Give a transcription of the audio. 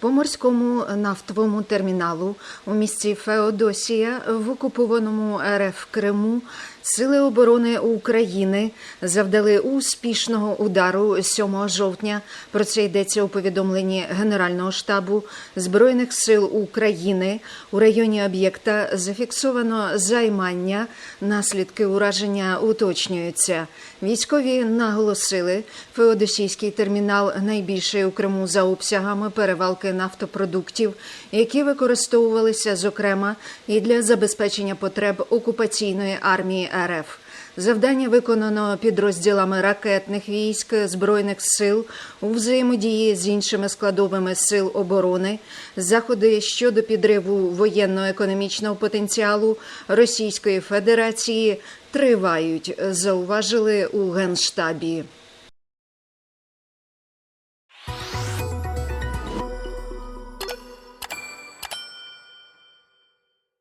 По морському нафтовому терміналу у місті Феодосія в окупованому РФ Криму Сили оборони України завдали успішного удару 7 жовтня. Про це йдеться у повідомленні Генерального штабу Збройних сил України. У районі об'єкта зафіксовано займання. Наслідки ураження уточнюються. Військові наголосили, Феодосійський термінал найбільший у Криму за обсягами перевалки нафтопродуктів, які використовувалися зокрема і для забезпечення потреб окупаційної армії РФ. Завдання виконано підрозділами ракетних військ збройних сил у взаємодії з іншими складовими сил оборони. Заходи щодо підриву воєнно-економічного потенціалу Російської Федерації тривають, зауважили у генштабі.